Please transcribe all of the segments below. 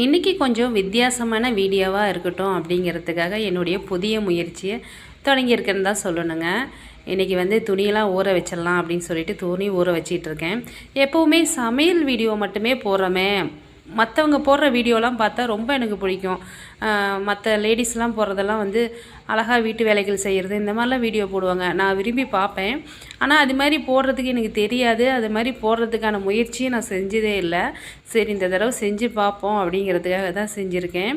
இன்றைக்கி கொஞ்சம் வித்தியாசமான வீடியோவாக இருக்கட்டும் அப்படிங்கிறதுக்காக என்னுடைய புதிய முயற்சியை தொடங்கியிருக்கேன்னு தான் சொல்லணுங்க. இன்றைக்கி வந்து துணியெல்லாம் ஊற வச்சிடலாம் அப்படின்னு சொல்லிட்டு துணி ஊற வச்சிட்ருக்கேன் எப்போவுமே சமையல் வீடியோ மட்டுமே போடுறோமே. மற்றவங்க போடுற வீடியோலாம் பார்த்தா ரொம்ப எனக்கு பிடிக்கும். மற்ற லேடிஸ்லாம் போடுறதெல்லாம் வந்து அழகாக வீட்டு வேலைகள் செய்கிறது இந்த மாதிரிலாம் வீடியோ போடுவாங்க. நான் விரும்பி பார்ப்பேன். ஆனால் அது மாதிரி போடுறதுக்கு எனக்கு தெரியாது. அது மாதிரி போடுறதுக்கான முயற்சியை நான் செஞ்சதே இல்லை. சரி இந்த தடவை செஞ்சு பார்ப்போம் அப்படிங்கிறதுக்காக தான் செஞ்சுருக்கேன்.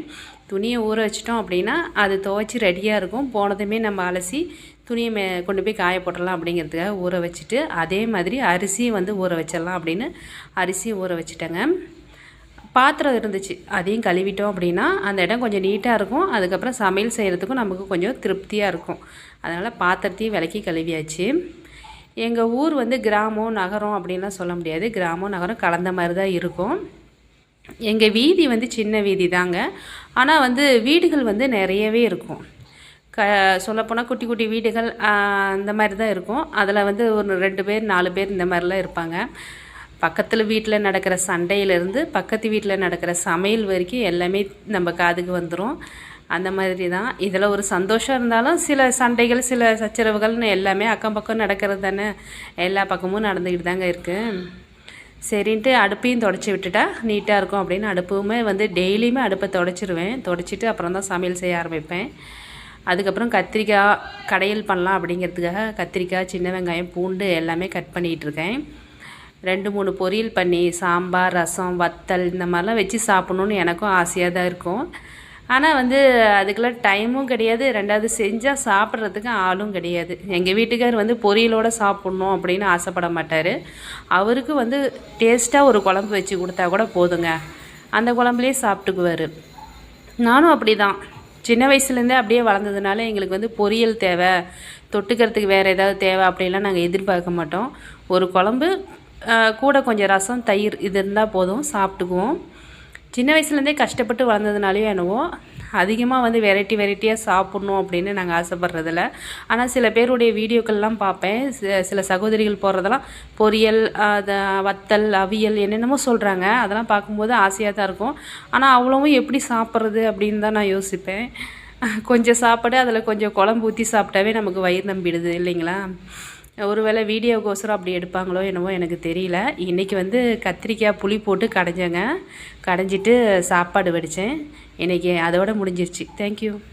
துணியை ஊற வச்சிட்டோம் அப்படின்னா அது துவைச்சி ரெடியாக இருக்கும். போனதுமே நம்ம அலசி துணியை மே கொண்டு போய் காய போட்டுடலாம் அப்படிங்கிறதுக்காக ஊற வச்சுட்டு அதே மாதிரி அரிசியும் வந்து ஊற வச்சிடலாம் அப்படின்னு அரிசியும் ஊற வச்சுட்டேங்க. பாத்திரம் இருந்துச்சு. அதையும் கழுவிட்டோம் அப்படின்னா அந்த இடம் கொஞ்சம் நீட்டாக இருக்கும். அதுக்கப்புறம் சமையல் செய்கிறதுக்கும் நமக்கு கொஞ்சம் திருப்தியாக இருக்கும். அதனால் பாத்திரத்தையும் விளக்கி கழுவியாச்சு. எங்கள் ஊர் வந்து கிராமம் நகரம் அப்படின்லாம் சொல்ல முடியாது. கிராமம் நகரம் கலந்த மாதிரி தான் இருக்கும். எங்கள் வீதி வந்து சின்ன வீதி தாங்க. ஆனால் வந்து வீடுகள் வந்து நிறையவே இருக்கும். க சொல்லப்போனால் குட்டி குட்டி வீடுகள் அந்த மாதிரி தான் இருக்கும். அதில் வந்து ஒரு ரெண்டு பேர் நாலு பேர் இந்த மாதிரிலாம் இருப்பாங்க. பக்கத்தில் வீட்டில் நடக்கிற சண்டையிலேருந்து பக்கத்து வீட்டில் நடக்கிற சமையல் வரைக்கும் எல்லாமே நம்ம காதுக்கு வந்துடும் அந்த மாதிரி தான் இதில் ஒரு சந்தோஷம் இருந்தாலும் சில சண்டைகள் சில சச்சரவுகள்னு எல்லாமே அக்கம் பக்கம் நடக்கிறது தானே. எல்லா பக்கமும் நடந்துக்கிட்டு தாங்க இருக்குது சரின்ட்டு அடுப்பையும் தொடச்சி விட்டுட்டா நீட்டாக இருக்கும் அப்படின்னு அடுப்புமே வந்து டெய்லியுமே அடுப்பை தொடச்சிருவேன். தொடச்சிட்டு அப்புறம் தான் சமையல் செய்ய ஆரம்பிப்பேன். அதுக்கப்புறம் கத்திரிக்காய் கடையில் பண்ணலாம் அப்படிங்கிறதுக்காக கத்திரிக்காய் சின்ன வெங்காயம் பூண்டு எல்லாமே கட் பண்ணிகிட்டு இருக்கேன். ரெண்டு மூணு பொரியல் பண்ணி சாம்பார் ரசம் வத்தல் இந்த மாதிரிலாம் வச்சு சாப்பிட்ணுன்னு எனக்கும் ஆசையாக தான் இருக்கும். ஆனால் வந்து அதுக்கெல்லாம் டைமும் கிடையாது. ரெண்டாவது செஞ்சால் சாப்பிட்றதுக்கு ஆளும் கிடையாது. எங்கள் வீட்டுக்கார் வந்து பொரியலோடு சாப்பிட்ணும் அப்படின்னு ஆசைப்பட மாட்டார். அவருக்கு வந்து டேஸ்ட்டாக ஒரு குழம்பு வச்சு கொடுத்தா கூட போதுங்க. அந்த குழம்புலேயே சாப்பிட்டுக்குவார். நானும் அப்படி தான் சின்ன வயசுலேருந்தே அப்படியே வளர்ந்ததுனால எங்களுக்கு வந்து பொரியல் தேவை. தொட்டுக்கிறதுக்கு வேறு ஏதாவது தேவை அப்படின்லாம் நாங்கள் எதிர்பார்க்க மாட்டோம். ஒரு குழம்பு கூட கொஞ்சம் ரசம் தயிர் இது இருந்தால் போதும் சாப்பிட்டுக்குவோம். சின்ன வயசுலேருந்தே கஷ்டப்பட்டு வளர்ந்ததுனாலையும் என்னவோ அதிகமாக வந்து வெரைட்டி வெரைட்டியாக சாப்பிட்ணும் அப்படின்னு நாங்கள் ஆசைப்பட்றதில்ல. ஆனால் சில பேருடைய வீடியோக்கள்லாம் பார்ப்பேன். சில சகோதரிகள் போடுறதெல்லாம் பொரியல் அதை வத்தல் அவியல் என்னென்னமோ சொல்கிறாங்க அதெல்லாம் பார்க்கும்போது ஆசையாக தான் இருக்கும். ஆனால் அவ்வளோவும் எப்படி சாப்பிட்றது அப்படின்னு தான் நான் யோசிப்பேன். கொஞ்சம் சாப்பாடு அதில் கொஞ்சம் குழம்பு ஊற்றி சாப்பிட்டாவே நமக்கு வயிறு நம்பிடுது இல்லைங்களா? ஒருவேளை வீடியோக்கோசரம் அப்படி எடுப்பாங்களோ என்னவோ எனக்கு தெரியல. இன்றைக்கி வந்து கத்திரிக்காய் புளி போட்டு கடைஞ்சேங்க. கடைஞ்சிட்டு சாப்பாடு வடித்தேன் இன்றைக்கி அதோடு முடிஞ்சிருச்சு. தேங்க்யூ